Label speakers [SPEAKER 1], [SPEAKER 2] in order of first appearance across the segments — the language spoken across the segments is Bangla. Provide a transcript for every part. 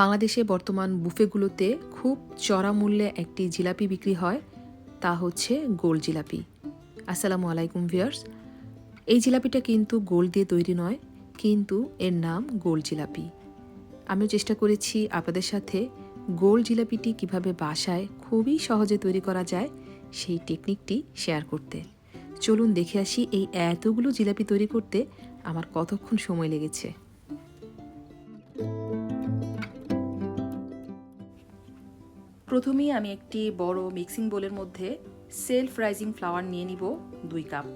[SPEAKER 1] বাংলাদেশে বর্তমান বুফেগুলোতে খুব চড়া মূল্যে একটি জিলাপি বিক্রি হয়, তা হচ্ছে গোল জিলাপি। আসসালামু আলাইকুম ভিয়ার্স এই জিলাপিটা কিন্তু গোল দিয়ে তৈরি নয়, কিন্তু এর নাম গোল জিলাপি। আমিও চেষ্টা করেছি আপনাদের সাথে গোল জিলাপিটি কীভাবে বাসায় খুবই সহজে তৈরি করা যায়, সেই টেকনিকটি শেয়ার করতে। চলুন দেখে আসি এই এতগুলো জিলাপি তৈরি করতে আমার কতক্ষণ সময় লেগেছে। প্রথমেই আমি একটি বড় মিক্সিং বোলের মধ্যে সেলফ রাইজিং ফ্লাওয়ার নিয়ে নিব দুই কাপ।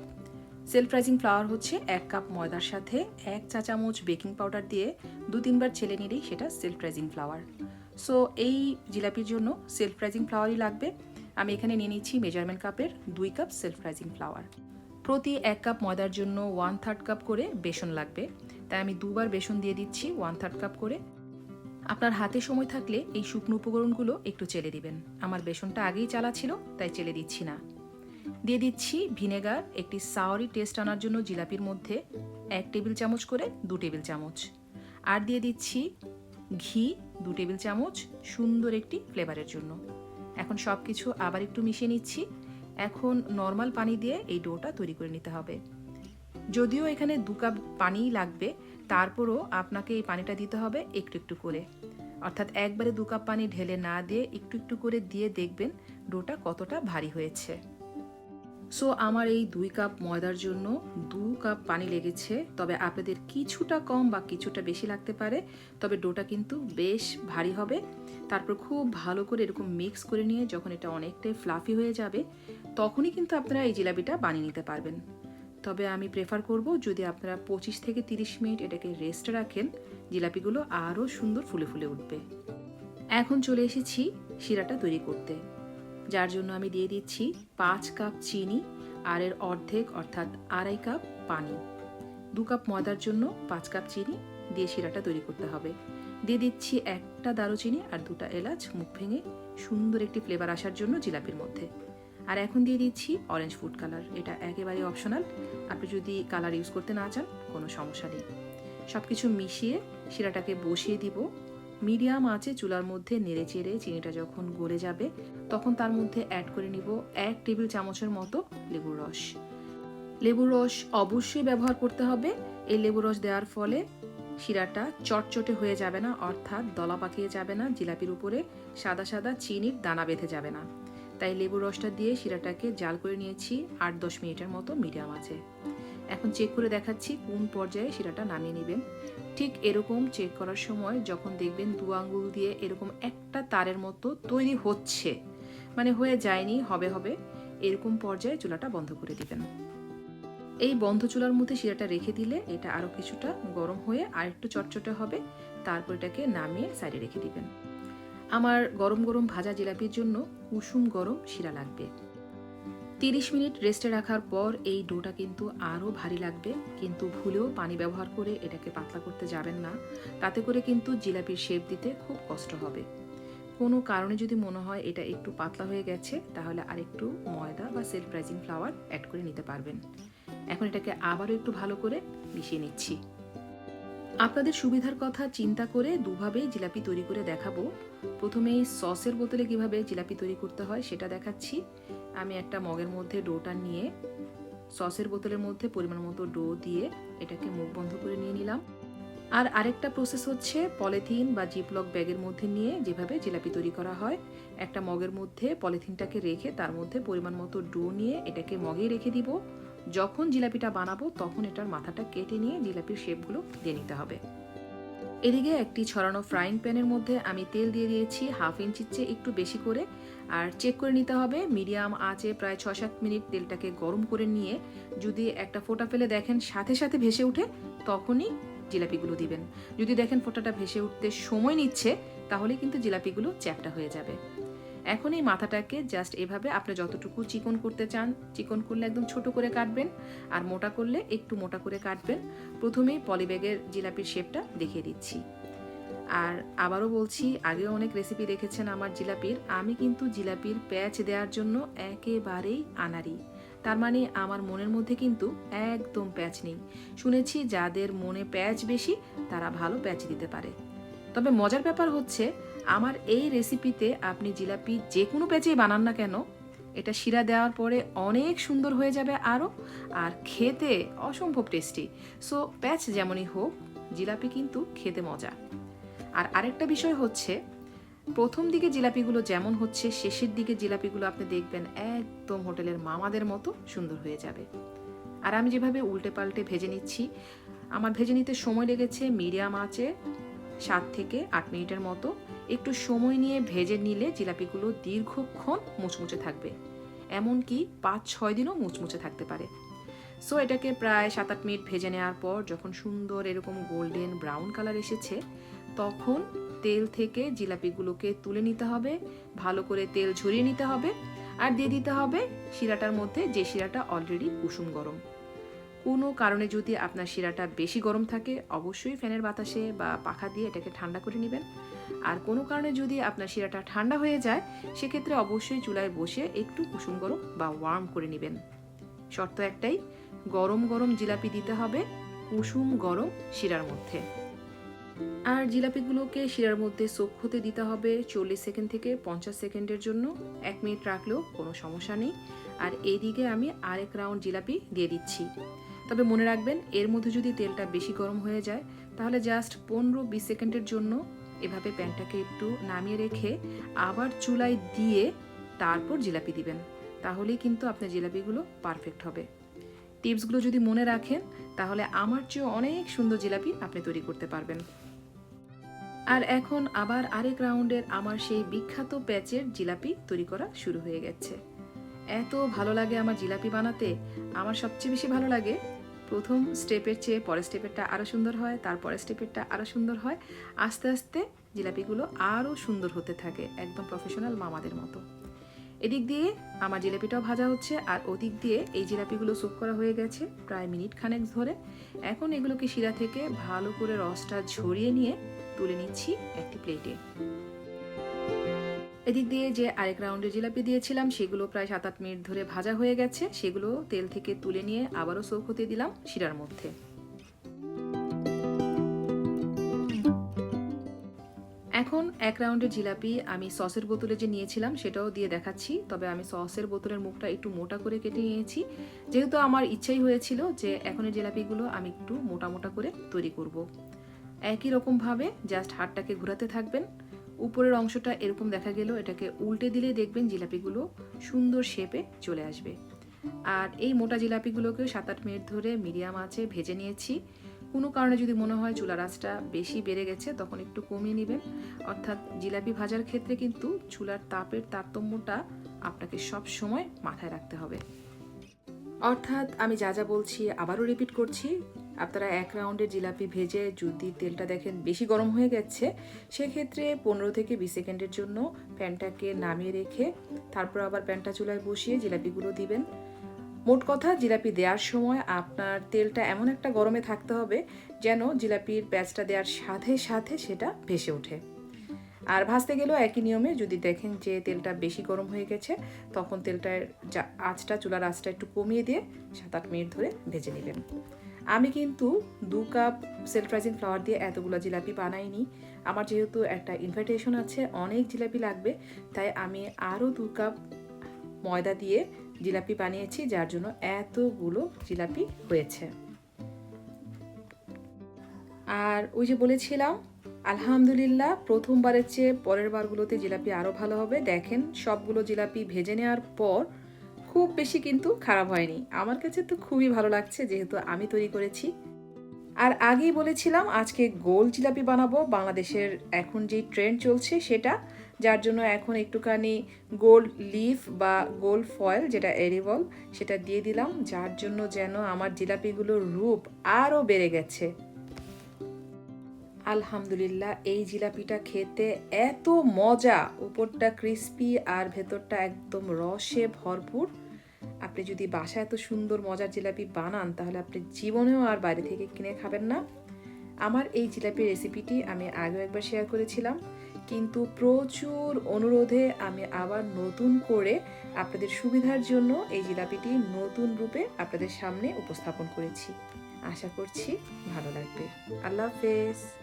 [SPEAKER 1] সেলফ রাইজিং ফ্লাওয়ার হচ্ছে এক কাপ ময়দার সাথে এক চা চামচ বেকিং পাউডার দিয়ে দু তিনবার ছেলে নিলেই সেটা সেলফ রাইজিং ফ্লাওয়ার। সো, এই জিলাপির জন্য সেলফ রাইজিং ফ্লাওয়ারই লাগবে। আমি এখানে নিয়ে নিচ্ছি মেজারমেন্ট কাপের দুই কাপ সেলফ রাইজিং ফ্লাওয়ার। প্রতি এক কাপ ময়দার জন্য ওয়ান থার্ড কাপ করে বেসন লাগবে। তাই আমি দুবার বেসন দিয়ে দিচ্ছি ওয়ান থার্ড কাপ করে। আপনার হাতে সময় থাকলে এই শুকনো উপকরণগুলো একটু চেলে দিবেন। আমার বেসনটা আগেই চালা ছিল, তাই চেলে দিচ্ছি না। দিয়ে দিচ্ছি ভিনেগার, একটি সাওয়ারি টেস্ট আনার জন্য জিলাপির মধ্যে এক টেবিল চামচ করে দু টেবিল চামচ। আর দিয়ে দিচ্ছি ঘি, দু টেবিল চামচ, সুন্দর একটি ফ্লেভারের জন্য। এখন সব কিছু আবার একটু মিশিয়ে নিচ্ছি। এখন নর্মাল পানি দিয়ে এই ডোটা তৈরি করে নিতে হবে। যদিও এখানে দু কাপ পানিই লাগবে, তারপরও আপনাকে এই পানিটা দিতে হবে একটু একটু করে। অর্থাৎ একবারে দু কাপ পানি ঢেলে না দিয়ে একটু একটু করে দিয়ে দেখবেন ডোটা কতটা ভারী হয়েছে। সো আমার এই দুই কাপ ময়দার জন্য দু কাপ পানি লেগেছে। তবে আপনাদের কিছুটা কম বা কিছুটা বেশি লাগতে পারে, তবে ডোটা কিন্তু বেশ ভারী হবে। তারপর খুব ভালো করে এরকম মিক্স করে নিয়ে যখন এটা অনেকটাই ফ্লাফি হয়ে যাবে, তখনই কিন্তু আপনারা এই জিলাপিটা বানিয়ে নিতে পারবেন। তবে আমি প্রেফার করব যদি আপনারা পঁচিশ থেকে তিরিশ মিনিট এটাকে রেস্টে রাখেন, জিলাপিগুলো আরও সুন্দর ফুলে ফুলে উঠবে। এখন চলে এসেছি শিরাটা তৈরি করতে। যার জন্য আমি দিয়ে দিচ্ছি পাঁচ কাপ চিনি আর এর অর্ধেক অর্থাৎ আড়াই কাপ পানি। দু কাপ ময়দার জন্য পাঁচ কাপ চিনি দিয়ে শিরাটা তৈরি করতে হবে। দিয়ে দিচ্ছি একটা দারুচিনি আর দুটা এলাচ, মুখ ভেঙে সুন্দর একটি ফ্লেভার আসার জন্য জিলাপির মধ্যে। আর এখন দিয়ে দিচ্ছি অরেঞ্জ ফুড কালার এটা একেবারে অপশনাল আপনি যদি কালার ইউজ করতে না চান, কোনো সমস্যা নেই। সব কিছু মিশিয়ে শিরাটাকে বসিয়ে দিব। মিডিয়াম আঁচে চুলার মধ্যে নেড়ে চেড়ে চিনিটা যখন গলে যাবে, তখন তার মধ্যে অ্যাড করে নিব এক টেবিল চামচের মতো লেবুর রস। লেবুর রস অবশ্যই ব্যবহার করতে হবে। এই লেবুর রস দেওয়ার ফলে শিরাটা চটচটে হয়ে যাবে না, অর্থাৎ দলা পাকিয়ে যাবে না, জিলাপির উপরে সাদা সাদা চিনির দানা বেঁধে যাবে না। তাই লেবুর রসটা দিয়ে শিরাটাকে জাল করে নিয়েছি আট দশ মিনিটের মতো মিডিয়াম আছে। এখন চেক করে দেখাচ্ছি কোন পর্যায়ে শিরাটা নামিয়ে নেবেন। ঠিক এরকম চেক করার সময় যখন দেখবেন দু আঙ্গুল দিয়ে এরকম একটা তারের মতো তৈরি হচ্ছে মানে হয়ে যায়নি, হবে হবে, এরকম পর্যায়ে চুলাটা বন্ধ করে দিবেন। এই বন্ধ চুলার মধ্যে শিরাটা রেখে দিলে এটা আরও কিছুটা গরম হয়ে আর একটু চটচটে হবে, তারপর এটাকে নামিয়ে সাইডে রেখে দিবেন। আমার গরম গরম ভাজা জিলাপির জন্য কুসুম গরম শিরা লাগবে। তিরিশ মিনিট রেস্টে রাখার পর এই ডোটা কিন্তু আরও ভারী লাগবে, কিন্তু ভুলেও পানি ব্যবহার করে এটাকে পাতলা করতে যাবেন না। তাতে করে কিন্তু জিলাপির শেপ দিতে খুব কষ্ট হবে। কোনো কারণে যদি মনে হয় এটা একটু পাতলা হয়ে গেছে, তাহলে আরেকটু ময়দা বা সেলফ রাইজিং ফ্লাওয়ার অ্যাড করে নিতে পারবেন। এখন এটাকে আবারও একটু ভালো করে মিশিয়ে নিচ্ছি। আপনাদের সুবিধার কথা চিন্তা করে দুভাবেই জিলাপি তৈরি করে দেখাবো। প্রথমে সসের বোতলে কীভাবে জিলাপি তৈরি করতে হয় সেটা দেখাচ্ছি। আমি একটা মগের মধ্যে ডোটা নিয়ে সসের বোতলের মধ্যে পরিমাণ মতো ডো দিয়ে এটাকে মুখ বন্ধ করে নিয়ে নিলাম। আর আরেকটা প্রসেস হচ্ছে পলিথিন বা জিপলক ব্যাগের মধ্যে নিয়ে যেভাবে জিলাপি তৈরি করা হয়, একটা মগের মধ্যে পলিথিনটাকে রেখে তার মধ্যে পরিমাণ মতো ডো নিয়ে এটাকে মগেই রেখে দিব। যখন জিলাপিটা বানাবো, তখন এটার মাথাটা কেটে নিয়ে জিলাপির শেপগুলো দিয়ে নিতে হবে। এদিকে একটি ছড়ানো ফ্রাইং প্যানের মধ্যে আমি তেল দিয়ে দিয়েছি হাফ ইঞ্চির চেয়ে একটু বেশি করে। আর চেক করে নিতে হবে মিডিয়াম আঁচে প্রায় ছ সাত মিনিট তেলটাকে গরম করে নিয়ে যদি একটা ফোঁটা ফেলে দেখেন সাথে সাথে ভেসে উঠে তখনই জিলাপিগুলো দিবেন। যদি দেখেন ফোঁটাটা ভেসে উঠতে সময় নিচ্ছে, তাহলে কিন্তু জিলাপিগুলো চ্যাপটা হয়ে যাবে। এখন এই মাথাটাকে জাস্ট এভাবে আপনি যতটুকু চিকন করতে চান, চিকন করলে একদম ছোট করে কাটবেন আর মোটা করলে একটু মোটা করে কাটবেন। প্রথমেই পলিব্যাগের জিলাপির শেপটা দেখিয়ে দিচ্ছি। আর আবারও বলছি, আগেও অনেক রেসিপি দেখেছেন আমার জিলাপির। আমি কিন্তু জিলাপির প্যাচ দেওয়ার জন্য একেবারেই আনারি তার মানে আমার মনের মধ্যে কিন্তু একদম প্যাচ নেই। শুনেছি যাদের মনে প্যাচ বেশি, তারা ভালো প্যাচ দিতে পারে। তবে মজার ব্যাপার হচ্ছে আমার এই রেসিপিতে আপনি জিলাপি যে কোনো প্যাচেই বানান না কেন, এটা শিরা দেওয়ার পরে অনেক সুন্দর হয়ে যাবে আরও, আর খেতে অসম্ভব টেস্টি সো প্যাচ যেমনই হোক, জিলাপি কিন্তু খেতে মজা। আর আরেকটা বিষয় হচ্ছে, প্রথম দিকে জিলাপিগুলো যেমন হচ্ছে, শেষের দিকে জিলাপিগুলো আপনি দেখবেন একদম হোটেলের মামাদের মতো সুন্দর হয়ে যাবে। আর আমি যেভাবে উল্টে পাল্টে ভেজে নিচ্ছি, আমার ভেজে নিতে সময় লেগেছে মিডিয়াম আঁচে সাত থেকে আট মিনিটের মতো। একটু সময় নিয়ে ভেজে নিলে জিলাপিগুলো দীর্ঘক্ষণ মুচমুচে থাকবে। এমনকি পাঁচ, ছয় দিনও মুচমুচে থাকতে পারে। সো এটাকে প্রায় সাত আট মিনিট ভেজে নেওয়ার পর যখন সুন্দর এরকম গোল্ডেন ব্রাউন কালার এসেছে, তখন তেল থেকে জিলাপিগুলোকে তুলে নিতে হবে, ভালো করে তেল ঝরিয়ে নিতে হবে, আর দিয়ে দিতে হবে শিরাটার মধ্যে যে শিরাটা অলরেডি কুসুম গরম। কোনো কারণে যদি আপনার শিরাটা বেশি গরম থাকে, অবশ্যই ফ্যানের বাতাসে বা পাখা দিয়ে এটাকে ঠান্ডা করে নেবেন। আর কোনো কারণে যদি আপনার শিরাটা ঠান্ডা হয়ে যায়, সেক্ষেত্রে অবশ্যই চুলায় বসে একটু কুসুম গরম বা ওয়ার্ম করে নেবেন। শর্ত একটাই, গরম গরম জিলাপি দিতে হবে কুসুম গরম শিরার মধ্যে। আর জিলাপিগুলোকে শিরার মধ্যে সোক হতে দিতে হবে চল্লিশ সেকেন্ড থেকে পঞ্চাশ সেকেন্ডের জন্য। এক মিনিট রাখলেও কোনো সমস্যা নেই। আর এইদিকে আমি আরেক রাউন্ড জিলাপি দিয়ে দিচ্ছি। তবে মনে রাখবেন, এর মধ্যে যদি তেলটা বেশি গরম হয়ে যায়, তাহলে জাস্ট পনেরো বিশ সেকেন্ডের জন্য এভাবে প্যানটাকে একটু নামিয়ে রেখে আবার চুলায় দিয়ে তারপর জিলাপি দিবেন। তাহলেই কিন্তু আপনার জিলাপিগুলো পারফেক্ট হবে। টিপসগুলো যদি মনে রাখেন, তাহলে আমার চেয়েও অনেক সুন্দর জিলাপি আপনি তৈরি করতে পারবেন। আর এখন আবার আরেক রাউন্ডের আমার সেই বিখ্যাত প্যাচের জিলাপি তৈরি করা শুরু হয়ে গেছে। এত ভালো লাগে আমার জিলাপি বানাতে, আমার সবচেয়ে বেশি ভালো লাগে প্রথম স্টেপের চেয়ে পরের স্টেপেরটা আরও সুন্দর হয়, তারপরের স্টেপেরটা আরও সুন্দর হয়। আস্তে আস্তে জিলাপিগুলো আরও সুন্দর হতে থাকে, একদম প্রফেশনাল মামাদের মতো। এদিক দিয়ে আমার জিলাপিটাও ভাজা হচ্ছে, আর ওদিক দিয়ে এই জিলাপিগুলো সুপ করা হয়ে গেছে প্রায় মিনিট খানেক ধরে। এখন এগুলোকে শিরা থেকে ভালো করে রসটা ঝরিয়ে নিয়ে তুলে নিচ্ছি একটি প্লেটে এদিক দিয়ে যে আরেক রাউন্ডে জিলাপি দিয়েছিলাম, সেগুলো প্রায় সাত আট মিনিট ধরে ভাজা হয়ে গেছে। সেগুলো তেল থেকে তুলে নিয়ে আবারও সোক হতে দিলাম শিরার মধ্যে। এখন এক রাউন্ডের জিলাপি আমি সসের বোতলে যে নিয়েছিলাম, সেটাও দিয়ে দেখাচ্ছি। তবে আমি সসের বোতলের মুখটা একটু মোটা করে কেটে নিয়েছি। যেহেতু আমার ইচ্ছাই হয়েছিল যে এখন এই জিলাপিগুলো আমি একটু মোটা মোটা করে তৈরি করব। একই রকমভাবে জাস্ট হাতটাকে ঘোরাতে থাকবেন। উপরের অংশটা এরকম দেখা গেল, এটাকে উল্টে দিলে দেখবেন জিলাপিগুলো সুন্দর শেপে চলে আসবে। আর এই মোটা জিলাপিগুলোকেও সাত আট মিনিট ধরে মিডিয়াম আঁচে ভেজে নিয়েছি। কোনো কারণে যদি মনে হয় চুলার বেশি বেড়ে গেছে, তখন একটু কমিয়ে নেবেন। অর্থাৎ জিলাপি ভাজার ক্ষেত্রে কিন্তু চুলার তাপের তারতম্যটা আপনাকে সব সময় মাথায় রাখতে হবে। অর্থাৎ আমি যা যা বলছি আবারও রিপিট করছি আপনারা এক রাউন্ডে জিলাপি ভেজে যদি তেলটা দেখেন বেশি গরম হয়ে গেছে, সেক্ষেত্রে পনেরো থেকে বিশ সেকেন্ডের জন্য প্যানটাকে নামিয়ে রেখে তারপর আবার প্যানটা চুলায় বসিয়ে জিলাপিগুলো দিবেন। মোট কথা, জিলাপি দেওয়ার সময় আপনার তেলটা এমন একটা গরমে থাকতে হবে যেন জিলাপির প্যাঁচটা দেওয়ার সাথে সাথে সেটা ভেসে ওঠে। আর ভাজতে গেলেও একই নিয়মে যদি দেখেন যে তেলটা বেশি গরম হয়ে গেছে, তখন তেলটার আঁচটা, চুলার আঁচটা একটু কমিয়ে দিয়ে সাত আট মিনিট ধরে ভেজে নেবেন। আমি কিন্তু দু কাপ সেলফ রাইজিং ফ্লাওয়ার দিয়ে এতগুলো জিলাপি বানাইনি। আমার যেহেতু একটা ইনভাইটেশন আছে, অনেক জিলাপি লাগবে, তাই আমি আরও দু কাপ ময়দা দিয়ে জিলাপি বানিয়েছি, যার জন্য এতগুলো জিলাপি হয়েছে। আর ওই যে বলেছিলাম, আলহামদুলিল্লাহ, প্রথমবারের চেয়ে পরের বারগুলোতে জিলাপি আরও ভালো হবে। দেখেন, সবগুলো জিলাপি ভেজে নেওয়ার পর খুব বেশি কিন্তু খারাপ হয়নি। আমার কাছে তো খুবই ভালো লাগছে যেহেতু আমি তৈরি করেছি। আর আগেই বলেছিলাম আজকে গোল জিলাপি বানাবো। বাংলাদেশের এখন যেই ট্রেন্ড চলছে সেটা, যার জন্য এখন একটুখানি গোল্ড লিফ বা গোল্ড ফয়েল যেটা এরিবল সেটা দিয়ে দিলাম। যার জন্য যেন আমার জিলাপিগুলোর রূপ আরও বেড়ে গেছে। আলহামদুলিল্লাহ, এই জিলাপিটা খেতে এত মজা। উপরটা ক্রিস্পি আর ভেতরটা একদম রসে ভরপুর। আপনি যদি বাসায় এত সুন্দর মজার জিলাপি বানান, তাহলে আপনি জীবনেও আর বাইরে থেকে কিনে খাবেন না। আমার এই জিলাপির রেসিপিটি আমি আগেও একবার শেয়ার করেছিলাম। কিন্তু প্রচুর অনুরোধে আমি আবার নতুন করে আপনাদের সুবিধার জন্য এই জিলাপিটি নতুন রূপে আপনাদের সামনে উপস্থাপন করেছি। আশা করছি ভালো লাগবে। আল্লাহ হাফেজ।